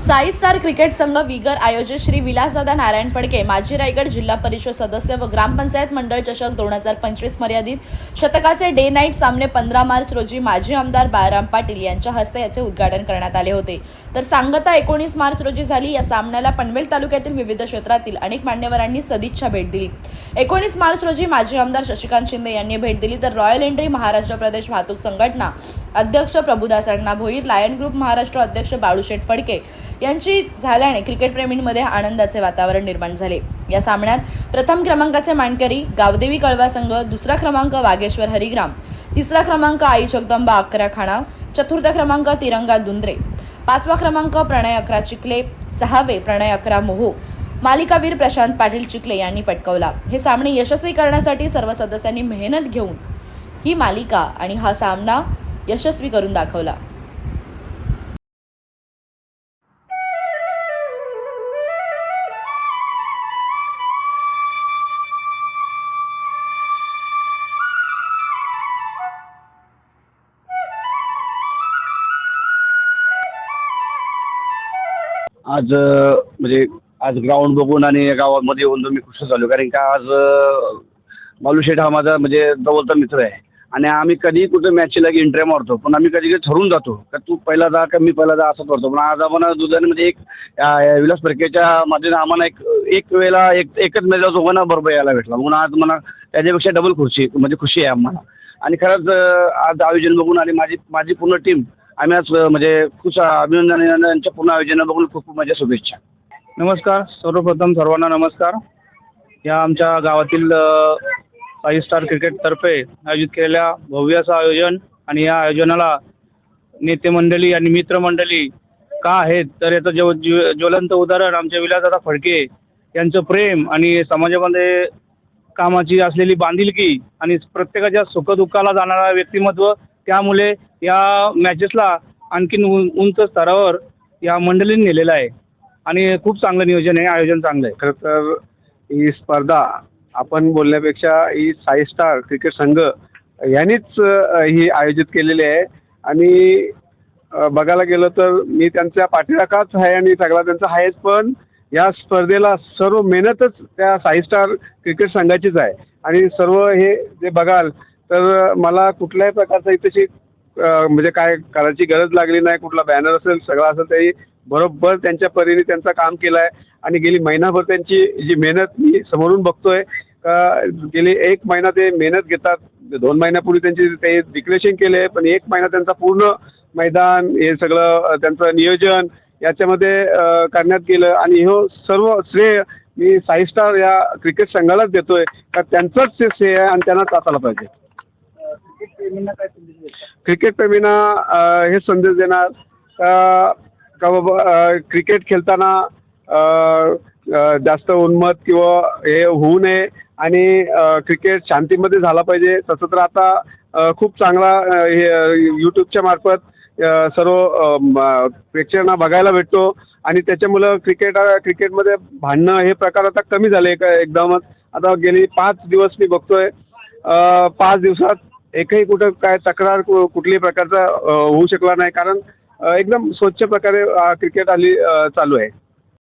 Sai star cricket संघ विगर आयोजित श्री विलासदादा नारायण फडके माजी रायगड जिल्हा परिषद सदस्य व ग्रामपंचायत मंडळ चषक दोन हजार पंचवीस मर्यादित शतकाचे डे नाईट सामने पंधरा मार्च रोजी माजी आमदार बाळाराम पाटील यांच्या हस्ते याचे उद्घाटन करण्यात आले होते. तर सांगता एकोणीस मार्च रोजी झाली या सामन्याला पनवेल तालुक्यातील विविध क्षेत्रातील अनेक मान्यवरांनी सदिच्छा भेट दिली. एकोणीस मार्च रोजी माजी आमदार शशिकांत शिंदे यांनी भेट दिली तर रॉयल एंट्री महाराष्ट्र प्रदेश वाहतूक संघटना अध्यक्ष प्रभुदास अण्णा भोईर लायन ग्रुप महाराष्ट्र अध्यक्ष बाळूशेठ फडके यांची झाल्याने क्रिकेटप्रेमींमध्ये आनंदाचे वातावरण निर्माण झाले. या सामन्यात प्रथम क्रमांकाचे मानकरी गावदेवी कळवा संघ दुसरा क्रमांक वागेश्वर हरिग्राम तिसरा क्रमांक आई जगदंबा अकरा खाणा चतुर्थ क्रमांक तिरंगा दुंद्रे पाचवा क्रमांक प्रणय अकरा चिखले सहावे प्रणय अकरा मोहो मालिकावीर प्रशांत पाटील चिखले यांनी पटकवला. हे सामने यशस्वी करण्यासाठी सर्व सदस्यांनी मेहनत घेऊन ही मालिका आणि हा सामना यशस्वी करून दाखवला. आज म्हणजे आज ग्राउंड बघून आणि गावामध्ये येऊन मी खुश झालो. कारण का आज बालूशेठ हा माझा म्हणजे जवळचा मित्र आहे. आणि आम्ही कधी कुठे मॅचला की एंट्री मारतो. पण आम्ही कधी कधी ठरवून जातो का तू पहिला जा का मी पहिला जा असं करतो. पण आज आम्हाला दुधाने म्हणजे एक या- विलास परकेच्या माध्यमात आम्हाला एक एक वेळेला एक एकच मेजा दोघांना बरोबर यायला भेटला. म्हणून आज मला त्याच्यापेक्षा डबल खुशी म्हणजे खुशी आहे आम्हाला. आणि खरंच आज आयोजन बघून आणि माझी माझी पूर्ण टीम आम्ही आज म्हणजे खूप अभिनंदन यांच्या पूर्ण आयोजन बघून खूप खूप माझ्या शुभेच्छा. नमस्कार सर्वप्रथम सर्वांना नमस्कार. या आमच्या गावातील फाईव्ह स्टार क्रिकेटतर्फे आयोजित केलेल्या भव्य असं आयोजन आणि या आयोजनाला नेते मंडळी आणि मित्रमंडळी का आहेत? तर याचं जेव ज्व ज्वलंत उदाहरण आमच्या विलासदादा फडके यांचं प्रेम आणि समाजामध्ये कामाची असलेली बांधिलकी आणि प्रत्येकाच्या सुखदुःखाला जाणारा व्यक्तिमत्व त्यामुळे या मॅचेसला आणखीन उं उंच स्तरावर या मंडळींनी नेलेलं आहे. आणि खूप चांगलं नियोजन आहे आयोजन चांगलं आहे. खरं तर ही स्पर्धा आपण बोलण्यापेक्षा ही साई स्टार क्रिकेट संघ यांनीच ही आयोजित केलेली आहे. आणि बघायला गेलं तर मी त्यांच्या पाठीराखाच आहे आणि सगळा त्यांचा आहेच पण या स्पर्धेला सर्व मेहनतच त्या साई स्टार क्रिकेट संघाचीच आहे. आणि सर्व हे जे बघाल तर मला कुठल्याही प्रकारचा इथेशी म्हणजे काय करायची गरज लागली नाही कुठला बॅनर असेल सगळं असेल तरी बरोबर त्यांच्या परीने त्यांचं काम केलं आहे आणि गेली महिनाभर त्यांची जी मेहनत मी समोरून बघतोय का गेली एक महिना ते मेहनत घेतात. दोन महिन्यापूर्वी त्यांची ते डिक्लेरेशन केले आहे पण एक महिना त्यांचा पूर्ण मैदान हे सगळं त्यांचं नियोजन याच्यामध्ये करण्यात गेलं. आणि हो सर्व श्रेय मी साई स्टार या क्रिकेट संघालाच देतोय. का त्यांचंच ते श्रेय आहे आणि त्यांनाच असायला पाहिजे. क्रिकेट प्रेमींना हे संदेश देणार. का बाबा क्रिकेट खेळताना जास्त उन्मत किंवा हे होऊ नये आणि क्रिकेट शांतीमध्ये झाला पाहिजे. तसं तर आता खूप चांगला हे यूट्यूबच्या मार्फत सर्व प्रेक्षकांना बघायला भेटतो. आणि त्याच्यामुळं क्रिकेट क्रिकेटमध्ये भांडणं हे प्रकार आता कमी झाले एक एकदमच. आता गेली पाच दिवस मी बघतोय. पाच दिवसात एकही कुठं काय तक्रार कु- कुठल्याही प्रकारचा होऊ शकला नाही. कारण एकदम स्वच्छ प्रकारे क्रिकेट आली चालू आहे.